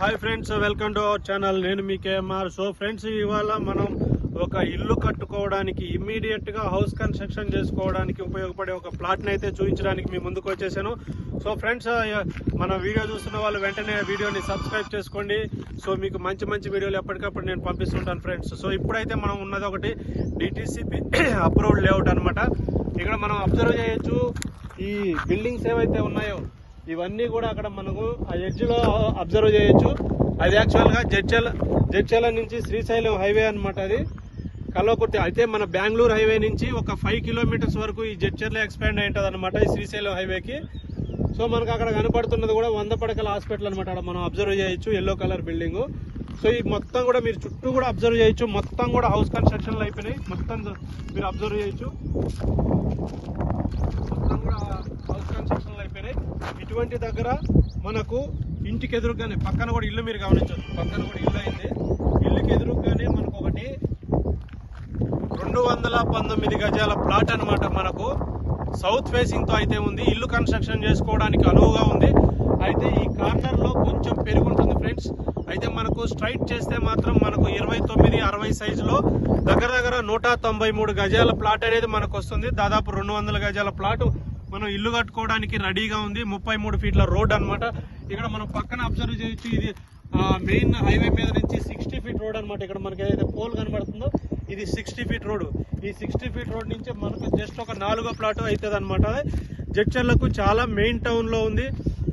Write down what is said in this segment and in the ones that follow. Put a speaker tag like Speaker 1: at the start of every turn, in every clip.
Speaker 1: Hi friends welcome to our channel. నేను మీ KMR. So friends ఇవాళ మనం ఒక ఇల్లు కట్టుకోవడానికి ఇమ్మీడియట్గా హౌస్ కన్స్ట్రక్షన్ చేసుకోవడానికి ఉపయోగపడే ఒక ప్లాట్ని అయితే చూపించడానికి మీ ముందుకు వచ్చేసాను. సో ఫ్రెండ్స్ మన వీడియో చూస్తున్న వాళ్ళు వెంటనే వీడియోని సబ్స్క్రైబ్ చేసుకోండి. సో మీకు మంచి మంచి వీడియోలు ఎప్పటికప్పుడు నేను పంపిస్తుంటాను ఫ్రెండ్స్. సో ఇప్పుడైతే మనం ఉన్నది ఒకటి డిటిసిపి అప్రూవ్డ్ లేఅవుట్ అనమాట ఇక్కడ మనం అబ్జర్వ్ చేయొచ్చు ఈ బిల్డింగ్స్ ఏవైతే ఉన్నాయో ఇవన్నీ కూడా అక్కడ మనకు ఆ ఎడ్జ్ అబ్జర్వ్ చేయొచ్చు. అది యాక్చువల్గా జడ్చల జడ్చల నుంచి శ్రీశైలం హైవే అనమాట అది. కలవకుర్తి అయితే మన బెంగళూరు హైవే నుంచి ఒక ఫైవ్ కిలోమీటర్స్ వరకు ఈ జడ్చర్లో ఎక్స్పాండ్ అయి ఉంటుంది అనమాట ఈ శ్రీశైలం హైవేకి సో మనకు అక్కడ కనపడుతున్నది కూడా వంద పడకల హాస్పిటల్ అనమాట అక్కడ మనం అబ్జర్వ్ చేయొచ్చు ఎల్లో కలర్ బిల్డింగ్ సో ఈ మొత్తం కూడా మీరు చుట్టూ కూడా అబ్జర్వ్ చేయొచ్చు. మొత్తం కూడా హౌస్ కన్స్ట్రక్షన్లు అయిపోయినాయి. మొత్తం మీరు అబ్జర్వ్ చేయొచ్చు. మొత్తం కూడా హౌస్ కన్స్ట్రక్షన్ ఇటువంటి దగ్గర మనకు ఇంటికి ఎదురుగానే పక్కన కూడా ఇల్లు మీరు గమనించవచ్చు. పక్కన కూడా ఇల్లు అయింది. ఇల్లుకి ఎదురుగానే మనకు ఒకటి రెండు వందల పంతొమ్మిది గజాల ప్లాట్ అన్నమాట మనకు. సౌత్ ఫేసింగ్తో అయితే ఉంది. ఇల్లు కన్స్ట్రక్షన్ చేసుకోవడానికి అనువుగా ఉంది. అయితే ఈ కార్నర్లో కొంచెం పెరుగుంటుంది ఫ్రెండ్స్. అయితే మనకు స్ట్రైట్ చేస్తే మాత్రం మనకు ఇరవై తొమ్మిది అరవై సైజులో దగ్గర దగ్గర నూట తొంభై మూడు గజాల ప్లాట్ అనేది మనకు వస్తుంది. దాదాపు రెండు వందల గజాల ప్లాట్ మనం ఇల్లు కట్టుకోవడానికి రెడీగా ఉంది. ముప్పై మూడు ఫీట్ల రోడ్ అన్నమాట. ఇక్కడ మనం పక్కన అబ్జర్వ్ చేయొచ్చు. ఇది మెయిన్ హైవే మీద నుంచి సిక్స్టీ ఫీట్ రోడ్ అన్నమాట. ఇక్కడ మనకి ఏదైతే పోల్ కనబడుతుందో ఇది సిక్స్టీ ఫీట్ రోడ్. ఈ సిక్స్టీ ఫీట్ రోడ్ నుంచి మనకు జస్ట్ ఒక నాలుగో ప్లాట్ అవుతుంది అనమాట జడ్చర్లకు చాలా మెయిన్ టౌన్లో ఉంది.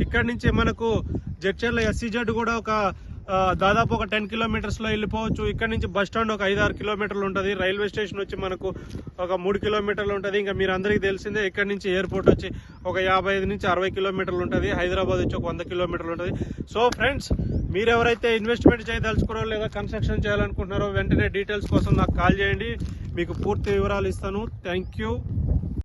Speaker 1: ఇక్కడ నుంచి మనకు జడ్చర్ల ఎస్సీజెడ్ కూడా ఒక దాదాపు ఒక టెన్ కిలోమీటర్స్లో వెళ్ళిపోవచ్చు. ఇక్కడ నుంచి బస్ స్టాండ్ ఒక ఐదు ఆరు కిలోమీటర్లు ఉంటుంది. రైల్వే స్టేషన్ వచ్చి మనకు ఒక మూడు కిలోమీటర్లు ఉంటుంది. ఇంకా మీరు అందరికీ తెలిసిందే ఇక్కడ నుంచి ఎయిర్పోర్ట్ వచ్చి ఒక యాభై ఐదు నుంచి అరవై కిలోమీటర్లు ఉంటుంది. హైదరాబాద్ వచ్చి ఒక వంద కిలోమీటర్లు ఉంటుంది. సో ఫ్రెండ్స్ మీరు ఎవరైతే ఇన్వెస్ట్మెంట్ చేయదలుచుకున్నారో లేదా కన్స్ట్రక్షన్ చేయాలనుకుంటున్నారో వెంటనే డీటెయిల్స్ కోసం నాకు కాల్ చేయండి. మీకు పూర్తి వివరాలు ఇస్తాను. Thank you